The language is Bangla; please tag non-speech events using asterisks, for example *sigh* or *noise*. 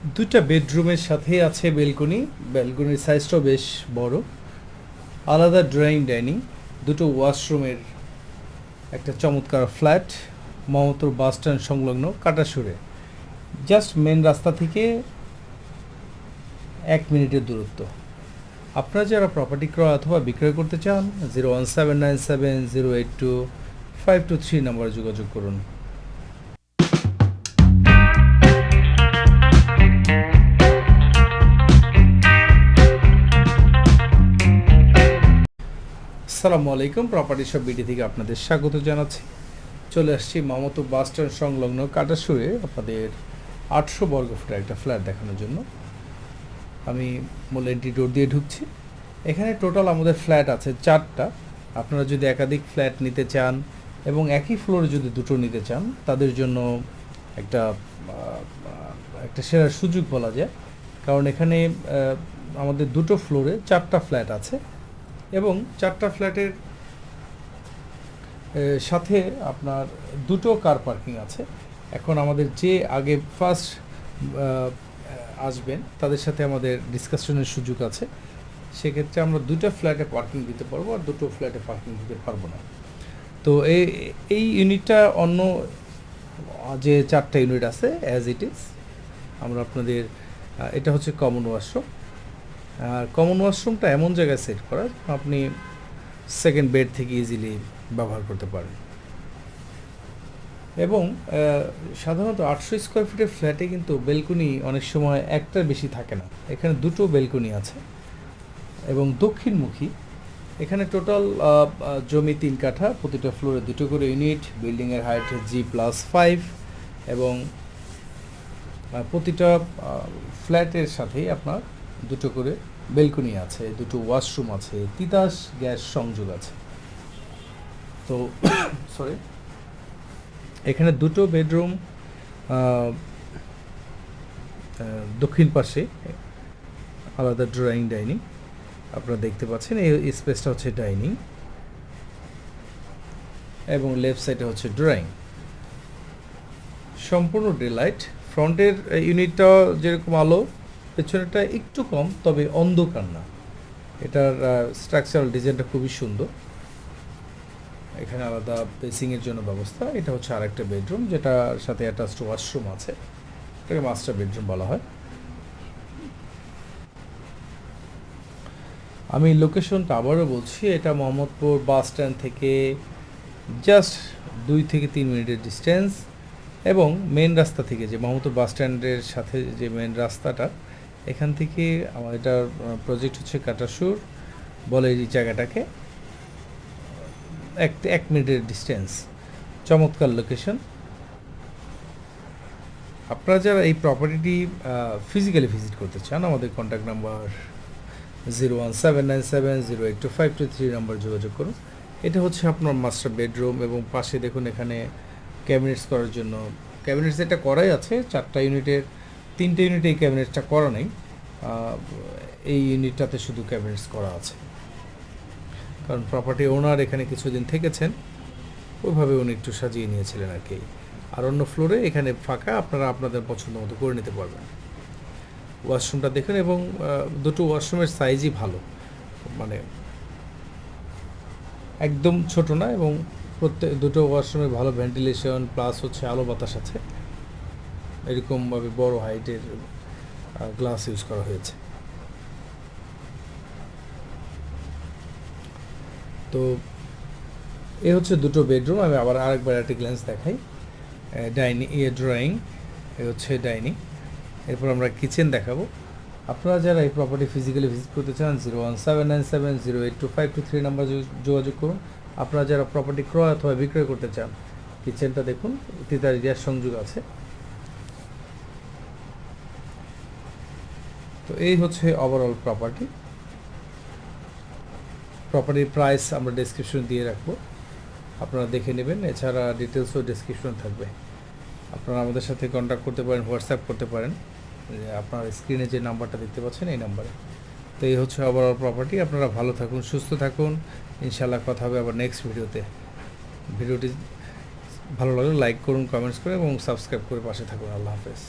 দুটা বেডরুমের সাথে আছে বেলকনি। বেলকনির সাইজটাও বেশ বড়। আলাদা ড্রয়িং ডাইনিং দুটো ওয়াশরুমের একটা চমৎকার ফ্ল্যাট মমতর বাস স্ট্যান্ড সংলগ্ন কাটাসুরে। জাস্ট মেন রাস্তা থেকে এক মিনিটের দূরত্ব। আপনারা যারা প্রপার্টি ক্রয় অথবা বিক্রয় করতে চান zero one seven nine seven zero eight two five two three নম্বরে যোগাযোগ করুন। আসসালামু আলাইকুম প্রপার্টি সব বিডি থেকে আপনাদের স্বাগত জানাচ্ছি। চলে আসছি মামতো বাস স্ট্যান্ড সংলগ্ন কাটাসুরে আপনাদের আটশো বর্গ ফুটের একটা ফ্ল্যাট দেখানোর জন্য। আমি মূল এন্ট্রি ডোর দিয়ে ঢুকছি। এখানে টোটাল আমাদের ফ্ল্যাট আছে চারটা। আপনারা যদি একাধিক ফ্ল্যাট নিতে চান এবং একই ফ্লোরে যদি দুটো নিতে চান, তাদের জন্য একটা একটা সেরা সুযোগ বলা যায়। কারণ এখানে আমাদের দুটো ফ্লোরে চারটা ফ্ল্যাট আছে। এবং চারটা ফ্ল্যাটের সাথে আপনার দুটো কার পার্কিং আছে। এখন আমাদের যে আগে ফার্স্ট আসবেন, তাদের সাথে আমাদের ডিসকাশনের সুযোগ আছে। সেক্ষেত্রে আমরা দুটো ফ্ল্যাটে পার্কিং দিতে পারব আর দুটো ফ্ল্যাটে পার্কিং দিতে পারব না। তো এই এই ইউনিটটা অন্য, যে চারটা ইউনিট আছে অ্যাজ ইট ইজ আমরা আপনাদের এটা হচ্ছে কমন ওয়াশরুম আর কমন ওয়াশরুমটা এমন জায়গায় সেট করা আপনি সেকেন্ড বেড থেকে ইজিলি ব্যবহার করতে পারেন। এবং সাধারণত আটশো স্কোয়ার ফিটের ফ্ল্যাটে কিন্তু বেলকনি অনেক সময় একটার বেশি থাকে না। এখানে দুটো বেলকনি আছে এবং দক্ষিণমুখী। এখানে টোটাল জমি তিন কাঠা, প্রতিটা ফ্লোরে দুটো করে ইউনিট বিল্ডিংয়ের হাইট জি প্লাস ফাইভ এবং প্রতিটা ফ্ল্যাটের সাথেই আপনার দুটো করে বেলকনি আছে, দুটো ওয়াশরুম আছে, তিতাস গ্যাস সংযোগ আছে। তো *coughs* সরি এখানে দুটো বেডরুম দক্ষিণ পাশে, আলাদা ড্রয়িং ডাইনিং আপনারা দেখতে পাচ্ছেন, এই স্পেসটা হচ্ছে ডাইনিং এবং লেফট সাইডে হচ্ছে ড্রয়িং সম্পূর্ণ ডেলাইট ফ্রন্টের ইউনিটটা যেরকম আলো পেছনেরটা একটু কম, তবে অন্ধকার না। এটার স্ট্রাকচারাল ডিজাইনটা খুবই সুন্দর। এখানে আলাদা বেসিংয়ের জন্য ব্যবস্থা। এটা হচ্ছে আরেকটা বেডরুম যেটার সাথে অ্যাটাচড ওয়াশরুম আছে। এটাকে মাস্টার বেডরুম বলা হয়। আমি লোকেশনটা আবারও বলছি, এটা মোহাম্মদপুর বাস স্ট্যান্ড থেকে জাস্ট দুই থেকে তিন মিনিটের ডিস্টেন্স এবং মেন রাস্তা থেকে যে মোহাম্মদপুর বাস স্ট্যান্ডের সাথে যে মেন রাস্তাটা এখান থেকে আমার এটার প্রজেক্ট হচ্ছে কাটাসুর, বলে এই জায়গাটাকে, এক এক মিনিটের ডিস্টেন্স চমৎকার লোকেশন আপনারা যারা এই প্রপার্টিটি ফিজিক্যালি ভিজিট করতে চান, আমাদের contact number zero one seven nine seven zero eight two five two three number যোগাযোগ করুন। এটা হচ্ছে আপনার মাস্টার বেডরুম এবং পাশে দেখুন এখানে ক্যাবিনেটস করার জন্য। ক্যাবিনেটস এটা করাই আছে, চারটা ইউনিটের তিনটে ইউনিটে এই ক্যাবিনেটসটা করা নেই। এই ইউনিটটাতে শুধু ক্যাবিনেটস করা আছে। কারণ প্রপার্টি ওনার এখানে কিছুদিন থেকেছেন। ওইভাবে উনি একটু সাজিয়ে নিয়েছিলেন আর কি। আর অন্য ফ্লোরে এখানে ফাঁকা, আপনারা আপনাদের পছন্দ মতো করে নিতে পারবেন। ওয়াশরুমটা দেখুন এবং দুটো ওয়াশরুমের সাইজই ভালো। মানে একদম ছোট না এবং প্রত্যেক, দুটো ওয়াশরুমে ভালো ভেন্টিলেশন প্লাস হচ্ছে আলো বাতাস আছে। এরকমভাবে বড় হাইটের গ্লাস ইউজ করা হয়েছে। তো এ হচ্ছে দুটো বেডরুম আমি আবার আরেকবার একটা গ্ল্যান্স দেখাই। ডাইনিং এ ড্রয়িং এ হচ্ছে ডাইনিং এরপর আমরা কিচেন দেখাবো। আপনারা যারা এই প্রপার্টি ফিজিক্যালি ভিজিট করতে চান zero one seven nine seven zero eight two five two three number যোগাযোগ করুন। আপনারা যারা প্রপার্টি ক্রয় অথবা বিক্রয় করতে চান কিচেনটা দেখুন তিতার গ্যাস সংযোগ আছে। তো এই হচ্ছে ওভারঅল প্রপার্টি প্রপার্টির প্রাইস আমরা ডেসক্রিপশন দিয়ে রাখব। আপনারা দেখে নেবেন, এছাড়া ডিটেলসও ডেসক্রিপশন থাকবে। আপনারা আমাদের সাথে কন্ট্যাক্ট করতে পারেন হোয়াটসঅ্যাপ করতে পারেন। আপনার স্ক্রিনে যে নাম্বারটা দেখতে পাচ্ছেন, এই নাম্বারে তো এই হচ্ছে ওভারঅল প্রপার্টি আপনারা ভালো থাকুন, সুস্থ থাকুন। ইনশাল্লাহ কথা হবে আবার নেক্সট ভিডিওতে ভিডিওটি ভালো লাগলে লাইক করুন কমেন্টস করে এবং সাবস্ক্রাইব করে পাশে থাকুন। আল্লাহ হাফেজ।